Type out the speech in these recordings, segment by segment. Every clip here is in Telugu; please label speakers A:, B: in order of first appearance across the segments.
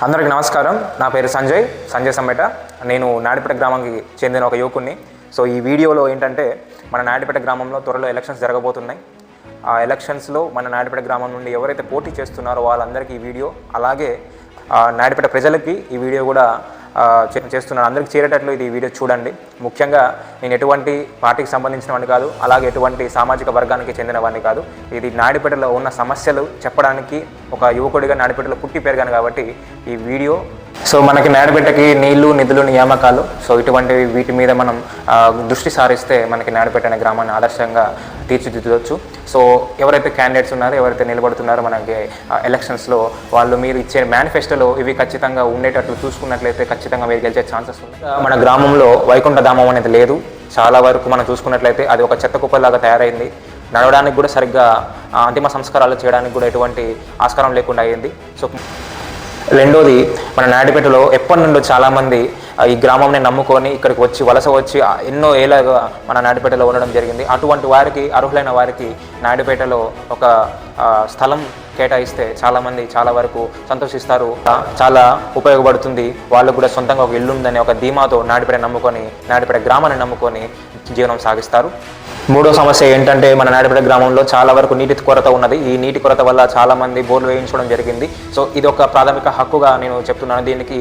A: అందరికీ నమస్కారం. నా పేరు సంజయ్ సంజయ్ సమ్మేట. నేను నాడిపేట గ్రామానికి చెందిన ఒక యువకుడిని సో ఈ వీడియోలో ఏంటంటే మన నాడిపేట గ్రామంలో త్వరలో ఎలక్షన్స్ జరగబోతున్నాయి. ఆ ఎలక్షన్స్లో మన నాడిపేట గ్రామం నుండి ఎవరైతే పోటీ చేస్తున్నారో వాళ్ళందరికీ ఈ వీడియో అలాగే ఆ, నాడిపేట ప్రజలకి ఈ వీడియో కూడా చేస్తున్నాను. అందరికి చేరేటట్లు ఇది వీడియో చూడండి. ముఖ్యంగా నేను ఎటువంటి పార్టీకి సంబంధించిన వాడిని కాదు అలాగే ఎటువంటి సామాజిక వర్గానికి చెందిన వాడిని కాదు. ఇది నాడిపేటలో ఉన్న సమస్యలు చెప్పడానికి ఒక యువకుడిగా నాడిపేటలో పుట్టి పెరిగాను కాబట్టి ఈ వీడియో సో మనకి నాడబిడ్డకి నీళ్ళు నిధులు నియామకాలు. సో ఇటువంటి వీటి మీద మనం దృష్టి సారిస్తే మనకి నాడబిడ్డ అనే గ్రామాన్ని ఆదర్శంగా తీర్చిదిద్దవచ్చు సో ఎవరైతే క్యాండిడేట్స్ ఉన్నారో ఎవరైతే నిలబడుతున్నారో మనకి ఎలక్షన్స్లో వాళ్ళు మీరు ఇచ్చే మేనిఫెస్టోలో ఇవి ఖచ్చితంగా ఉండేటట్లు చూసుకున్నట్లయితే ఖచ్చితంగా మీరు గెలిచే ఛాన్సెస్ ఉన్నాయి. మన గ్రామంలో వైకుంఠ ధామం అనేది లేదు. చాలా వరకు మనం చూసుకున్నట్లయితే అది ఒక చెత్త కుప్పలాగా తయారైంది. నడవడానికి కూడా సరిగ్గా అంతిమ సంస్కారాలు చేయడానికి కూడా ఎటువంటి ఆస్కారం లేకుండా అయ్యింది సో రెండోది మన నాయుడుపేటలో ఎప్పటి నుండో చాలామంది ఈ గ్రామంని నమ్ముకొని ఇక్కడికి వచ్చి వలస వచ్చి ఎన్నో ఏళ్ళగా మన నాయుడుపేటలో ఉండడం జరిగింది. అటువంటి వారికి అర్హులైన వారికి నాయుడుపేటలో ఒక స్థలం కేటాయిస్తే చాలామంది చాలా వరకు సంతోషిస్తారు. చాలా ఉపయోగపడుతుంది. వాళ్ళకు కూడా సొంతంగా ఒక ఇల్లు ఉందని ఒక ధీమాతో నాడిపేట నమ్ముకొని నాడిపేట గ్రామాన్ని నమ్ముకొని జీవనం సాగిస్తారు. మూడో సమస్య ఏంటంటే మన నాడపేట గ్రామంలో చాలా వరకు నీటి కొరత ఉన్నది. ఈ నీటి కొరత వల్ల చాలామంది బోర్లు వేయించడం జరిగింది. సో ఇది ఒక ప్రాథమిక హక్కుగా నేను చెప్తున్నాను. దీనికి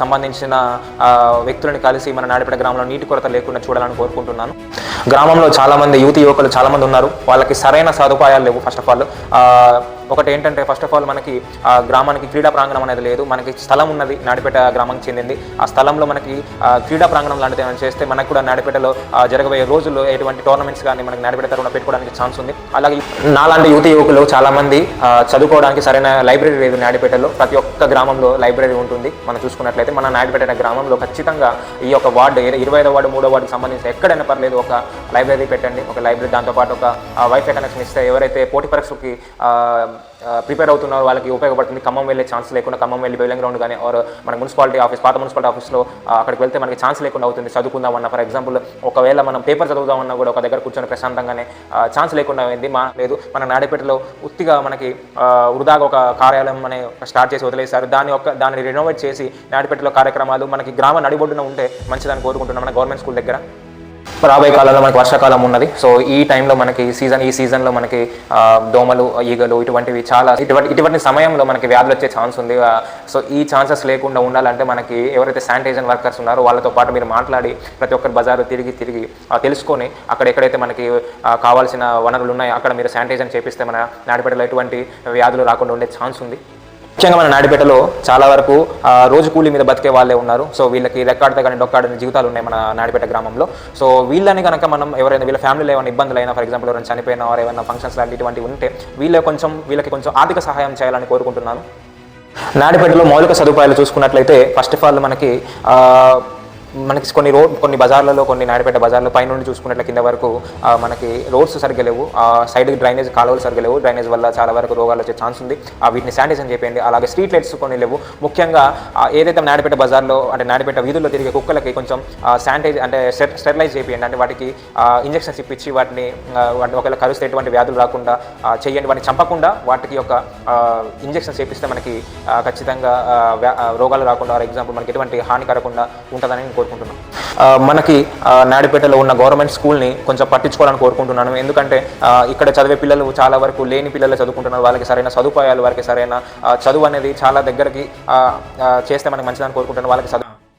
A: సంబంధించిన వ్యక్తులను కలిసి మన నాడపేట గ్రామంలో నీటి కొరత లేకుండా చూడాలని కోరుకుంటున్నాను. గ్రామంలో చాలామంది యువతి యువకులు చాలామంది ఉన్నారు. వాళ్ళకి సరైన సదుపాయాలు లేవు ఫస్ట్ ఆఫ్ ఆల్ ఒకటి ఏంటంటే ఫస్ట్ ఆఫ్ ఆల్ మనకి ఆ గ్రామానికి క్రీడా ప్రాంగణం అనేది లేదు. మనకి స్థలం ఉన్నది నాడిపేట గ్రామానికి చెందింది. ఆ స్థలంలో మనకి క్రీడా ప్రాంగణం లాంటిది ఏమైనా చేస్తే మనకు కూడా నాడిపేటలో జరగబోయే రోజుల్లో ఎటువంటి టోర్నమెంట్స్ కానీ మనకి నాడిపేట తరఫున పెట్టుకోవడానికి ఛాన్స్ ఉంది. అలాగే నాలాంటి యువతి యువకులు చాలామంది చదువుకోవడానికి సరైన లైబ్రరీ లేదు నాడిపేటలో. ప్రతి ఒక్క గ్రామంలో లైబ్రరీ ఉంటుంది. మనం చూసుకున్నట్లయితే మన నాడిపేట గ్రామంలో ఖచ్చితంగా ఈ యొక్క వార్డు ఇరవై ఐదో వార్డు మూడో వార్డుకి సంబంధించి ఎక్కడైనా పర్లేదు ఒక లైబ్రరీ పెట్టండి. ఒక లైబ్రరీ దాంతోపాటు ఒక వైఫై కనెక్షన్ ఇస్తే ఎవరైతే పోటీ పరీక్షకి ప్రిపేర్ అవుతున్నారు వాళ్ళకి ఉపయోగపడుతుంది. ఖమ్మం వెళ్ళే ఛాన్స్ లేకుండా ఖమ్మం వెళ్ళి బెల్లింగ్ గ్రౌండ్ కానీ ఆర్ మన మున్సిపాలిటీ ఆఫీస్ పాత మున్సిపాలిటీ ఆఫీస్లో అక్కడికి వెళ్తే మనకి ఛాన్స్ లేకుండా అవుతుంది చదువుకుందామన్నా. ఫర్ ఎగ్జాంపుల్ ఒకవేళ మనం పేపర్ చదువుదామన్నా కూడా ఒక దగ్గర కూర్చొని ప్రశాంతంగానే ఛాన్స్ లేకుండా అయింది. మా లేదు మన నాడేపేటలో ఉత్తిగా మనకి వృధాగా ఒక కార్యాలయం అనే స్టార్ట్ చేసి వదిలేశారు. దాని ఒక దాన్ని రెనోవేట్ చేసి నాడిపేటలో కార్యక్రమాలు మనకి గ్రామ నడిబొడ్డున ఉంటే మంచిదని కోరుకుంటున్నాం మన గవర్నమెంట్ స్కూల్ దగ్గర. రాబోయే కాలంలో మనకి వర్షాకాలం ఉన్నది. సో ఈ టైంలో మనకి సీజన్ ఈ సీజన్లో మనకి దోమలు ఈగలు ఇటువంటివి చాలా ఇటువంటి ఇటువంటి సమయంలో మనకి వ్యాధులు వచ్చే ఛాన్స్ ఉంది. సో ఈ ఛాన్సెస్ లేకుండా ఉండాలంటే మనకి ఎవరైతే శానిటైజర్ వర్కర్స్ ఉన్నారో వాళ్ళతో పాటు మీరు మాట్లాడి ప్రతి ఒక్కరి బజారు తిరిగి తిరిగి తెలుసుకొని అక్కడ ఎక్కడైతే మనకి కావాల్సిన వనరులు ఉన్నాయో అక్కడ మీరు శానిటైజర్ చేపిస్తే మన నాటిపేటలో ఎటువంటి వ్యాధులు రాకుండా ఉండే ఛాన్స్ ఉంది. ముఖ్యంగా మన నాడిపేటలో చాలా వరకు రోజు కూలీ మీద బతికే వాళ్ళే ఉన్నారు. సో వీళ్ళకి రెక్కాడితే కానీ డొక్కాడని జీవితాలు ఉన్నాయి మన నాడిపేట గ్రామంలో. సో వీళ్ళని కనుక మనం ఎవరైనా వీళ్ళ ఫ్యామిలీలో ఏమైనా ఇబ్బందులు అయినా ఫర్ ఎగ్జాంపుల్ ఎవరైనా చనిపోయినా వారు ఏమైనా ఫంక్షన్స్ లాంటి ఇటువంటివి ఉంటే వీళ్ళ కొంచెం వీళ్ళకి కొంచెం ఆర్థిక సహాయం చేయాలని కోరుకుంటున్నాను. నాడిపేటలో మౌలిక సదుపాయాలు చూసుకున్నట్లయితే ఫస్ట్ ఆఫ్ ఆల్ మనకి మనకి కొన్ని రోడ్ కొన్ని బజార్లలో కొన్ని నాడిపేట బజార్లో పైనుండి చూసుకున్నట్ల కింద వరకు మనకి రోడ్స్ సరిగ్గా లేవు. ఆ సైడ్ డ్రైనేజ్ కాలువలు సరిగ్గా లేవు. డ్రైనేజ్ వల్ల చాలా వరకు రోగాలు వచ్చే ఛాన్స్ ఉంది. ఆ వీటిని శానిటైజేషన్ చేయండి. అలాగే స్ట్రీట్ లైట్స్ కొన్ని లేవు. ముఖ్యంగా ఏదైతే నాడిపేట బజార్లో అంటే నాడిపేట వీధుల్లో తిరిగే కుక్కలకి కొంచెం శానిటైజ్ అంటే స్టెరిలైజ్ చేయండి అంటే వాటికి ఇంజెక్షన్స్ ఇప్పించి వాటిని వాటిని ఒకవేళ కరుస్తే ఎటువంటి వ్యాధులు రాకుండా చేయండి. వాటిని చంపకుండా వాటికి ఒక ఇంజెక్షన్స్ చేపిస్తే మనకి ఖచ్చితంగా రోగాలు రాకుండా ఫర్ ఎగ్జాంపుల్ మనకి ఎటువంటి హాని కలగకుండా ఉంటుందని నేను కోరుకుంటున్నాను మనకి నాడిపేటలో ఉన్న గవర్నమెంట్ స్కూల్ని కొంచెం పట్టించుకోవాలని కోరుకుంటున్నాను. ఎందుకంటే ఇక్కడ చదివే పిల్లలు చాలా వరకు లేని పిల్లలు చదువుకుంటున్నారు. వాళ్ళకి సరైన సదుపాయాలు వారికి సరైన చదువు అనేది చాలా దగ్గరికి చేస్తే మనకి మంచిదని కోరుకుంటున్నాను. వాళ్ళకి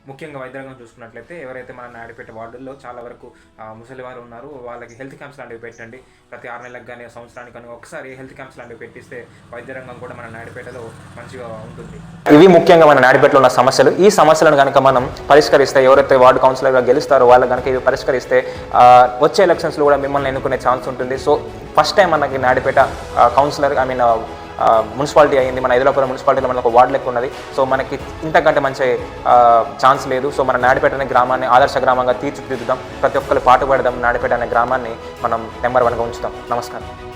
A: ముఖ్యంగా వైద్యరంగం చూసుకున్నట్లయితే ఎవరైతే మన నాయుడుపేట వార్డుల్లో చాలా వరకు ముసలి వారు ఉన్నారు వాళ్ళకి హెల్త్ క్యాంప్స్ లాంటివి పెట్టండి. ప్రతి ఆరు నెలలకు కానీ సంవత్సరానికి కానీ ఒకసారి హెల్త్ క్యాంప్స్ లాంటివి పెట్టిస్తే వైద్యరంగం కూడా మన నాయుడుపేటలో మంచిగా ఉంటుంది. ఇవి ముఖ్యంగా మన నాడిపేటలో ఉన్న సమస్యలు. ఈ సమస్యలను కనుక మనం పరిష్కరిస్తే ఎవరైతే వార్డు కౌన్సిలర్గా గెలుస్తారో వాళ్ళు కనుక ఇవి పరిష్కరిస్తే వచ్చే ఎలక్షన్స్లో కూడా మిమ్మల్ని ఎన్నుకునే ఛాన్స్ ఉంటుంది. సో ఫస్ట్ టైం మనకి Nadipet councillor I mean municipality అయింది. మన ఎదులాపురం మున్సిపాలిటీలో మనకు ఒక వార్డు లెక్క ఉన్నది. సో మనకి ఇంతకంటే మంచి ఛాన్స్ లేదు. సో మన నాడిపేట అనే గ్రామాన్ని ఆదర్శ గ్రామంగా తీర్చిదిద్దుదాం. ప్రతి ఒక్కరు పాటుపడదాం నాడిపేట అనే గ్రామాన్ని మనం నెంబర్ వన్గా ఉంచుతాం. నమస్కారం.